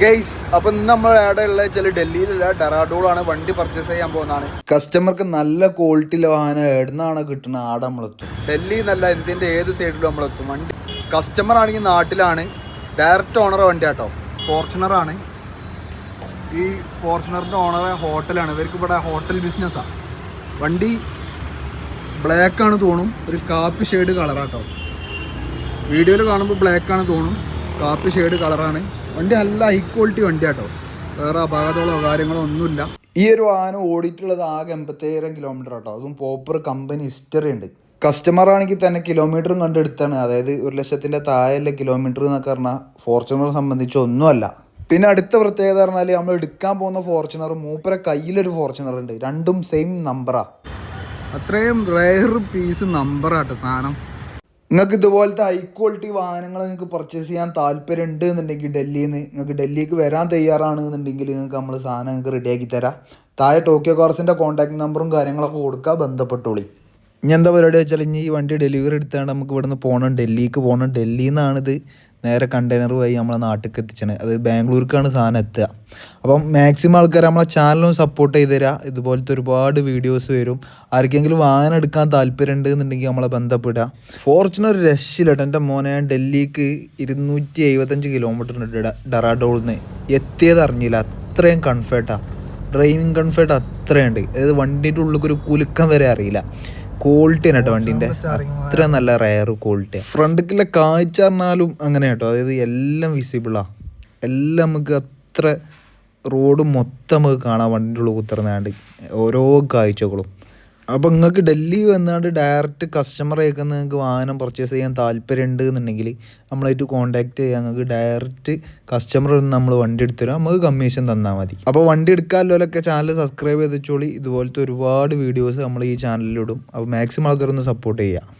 Guys അപ്പം ഇന്ന് നമ്മൾ അവിടെ ഉള്ള ചില ഡൽഹിയിലുള്ള ഡെറാഡൂളാണ് വണ്ടി പർച്ചേസ് ചെയ്യാൻ പോകുന്നതാണ്. കസ്റ്റമർക്ക് നല്ല ക്വാളിറ്റിയിലെ വാഹനം എവിടുന്നാണ് കിട്ടുന്നത്? ആടെ നമ്മളെത്തും ഡൽഹി നല്ല ഇന്ത്യന്റെ ഏത് സൈഡിലും നമ്മളെത്തും വണ്ടി കസ്റ്റമർ ആണെങ്കിൽ നാട്ടിലാണ്. ഡയറക്റ്റ് ഓണർ വണ്ടി ആട്ടോ. ഫോർച്യൂണറാണ് ഈ ഫോർച്യൂണറിന്റെ ഓണർ ഹോട്ടലാണ് ഇവർക്ക് ഇവിടെ ഹോട്ടൽ ബിസിനസ്സാണ് വണ്ടി ബ്ലാക്ക് ആണ് തോന്നും. ഒരു കാപ്പി ഷെയ്ഡ് കളറാട്ടോ വീഡിയോയിൽ കാണുമ്പോൾ ബ്ലാക്ക് ആണ് തോന്നും. കാപ്പി ഷെയ്ഡ് കളറാണ് വണ്ടി നല്ല ഹൈ ക്വാളിറ്റി വണ്ടിയാട്ടോ. വേറെ അപകടങ്ങളോ കാര്യങ്ങളോ ഒന്നുമില്ല. ഈ ഒരു വാഹനം ഓടിയിട്ടുള്ളത് ആകെ എൺപത്തേഴായിരം കിലോമീറ്റർ ആട്ടോ. അതും പോപ്പർ കമ്പനി ഹിസ്റ്ററി ഉണ്ട്. കസ്റ്റമർ ആണെങ്കിൽ തന്നെ കിലോമീറ്ററും കണ്ടെടുത്താണ് അതായത് ഒരു ലക്ഷത്തിന്റെ താഴെ കിലോമീറ്റർ എന്നൊക്കെ പറഞ്ഞാൽ ഫോർച്യൂണറെ സംബന്ധിച്ച് ഒന്നുമല്ല. പിന്നെ അടുത്ത പ്രത്യേകത പറഞ്ഞാൽ നമ്മൾ എടുക്കാൻ പോകുന്ന ഫോർച്യൂണർ മൂപ്പര കയ്യിലൊരു ഫോർച്യൂണർ ഉണ്ട്. രണ്ടും സെയിം നമ്പറാണ് അത്രയും റേർ പീസ് നമ്പറാട്ടോ സാധനം. നിങ്ങൾക്ക് ഇതുപോലത്തെ ഹൈ ക്വാളിറ്റി വാഹനങ്ങൾ നിങ്ങൾക്ക് പർച്ചേസ് ചെയ്യാൻ താല്പര്യം ഉണ്ട് എന്നുണ്ടെങ്കിൽ ഡൽഹിയിൽ നിന്ന് നിങ്ങൾക്ക് ഡൽഹിക്ക് വരാൻ തയ്യാറാണ് എന്നുണ്ടെങ്കിൽ നിങ്ങൾക്ക് നമ്മൾ സാധനം നിങ്ങൾക്ക് റെഡിയാക്കി തരാം. താഴെ ടോക്കിയോ കാർസിന്റെ കോൺടാക്ട് നമ്പറും കാര്യങ്ങളൊക്കെ കൊടുക്കുക ബന്ധപ്പെട്ടോളി. ഇനി എന്താ പരിപാടി വെച്ചാൽ ഇനി ഈ വണ്ടി ഡെലിവറി എടുത്താണ് നമുക്ക് ഇവിടുന്ന് പോകണം ഡൽഹിക്ക് പോകണം ഡൽഹിയിൽ നിന്നാണിത് നേരെ കണ്ടെയ്നർ നമ്മളെ നാട്ടിലേക്ക് എത്തിച്ചത് അത് ബാംഗ്ലൂർക്കാണ് സാധനം എത്തുക. അപ്പം മാക്സിമം ആൾക്കാർ നമ്മളെ ചാനലും സപ്പോർട്ട് ചെയ്ത് തരിക ഇതുപോലത്തെ ഒരുപാട് വീഡിയോസ് വരും. ആർക്കെങ്കിലും വാഹനം എടുക്കാൻ താല്പര്യം ഉണ്ട് എന്നുണ്ടെങ്കിൽ നമ്മളെ ബന്ധപ്പെടുക. ഫോർച്യൂണർ രക്ഷയില്ലട്ടോ എന്റെ മോനെ ഡൽഹിക്ക് ഇരുന്നൂറ്റി എഴുപത്തഞ്ച് ഡ- ഡെറാഡോളിൽ നിന്ന് എത്തിയത് അറിഞ്ഞില്ല. അത്രയും കംഫേർട്ടാണ് ഡ്രൈവിംഗ് കംഫേർട്ട് അത്രയുണ്ട് അതായത് വണ്ടിയുടെ ഉള്ളിൽ ഒരു കുലുക്കം വരെ അറിയില്ല. ക്വാളിറ്റി ആണ് കേട്ടോ വണ്ടിന്റെ. അത്ര നല്ല റയർ ക്വാളിറ്റി ഫ്രണ്ടിലെ കാഴ്ച പറഞ്ഞാലും അങ്ങനെ കേട്ടോ. അതായത് എല്ലാം വിസിബിളാ എല്ലാം നമുക്ക് അത്ര റോഡ് മൊത്തം നമുക്ക് കാണാം വണ്ടിന്റെ ഉള്ളിൽ കുത്തിറന്നാണ്ട് ഓരോ കാഴ്ചകളും. അപ്പോൾ നിങ്ങൾക്ക് ഡൽഹി വന്നാണ്ട് ഡയറക്റ്റ് കസ്റ്റമർ നിങ്ങൾക്ക് വാഹനം പർച്ചേസ് ചെയ്യാൻ താല്പര്യം ഉണ്ട് എന്നുണ്ടെങ്കിൽ നമ്മളായിട്ട് കോൺടാക്ട് ചെയ്യാം. നിങ്ങൾക്ക് ഡയറക്റ്റ് കസ്റ്റമർ നമ്മൾ വണ്ടി എടുത്തു തരാം. നമുക്ക് കമ്മീഷൻ തന്നാൽ മതി. അപ്പോൾ വണ്ടി എടുക്കാമല്ലോലൊക്കെ ചാനൽ സബ്സ്ക്രൈബ് ചെയ്ത് വെച്ചോളി. ഇതുപോലത്തെ ഒരുപാട് വീഡിയോസ് നമ്മൾ ഈ ചാനലിലിടും അപ്പോൾ മാക്സിമം ആൾക്കാരൊന്ന് സപ്പോർട്ട് ചെയ്യുക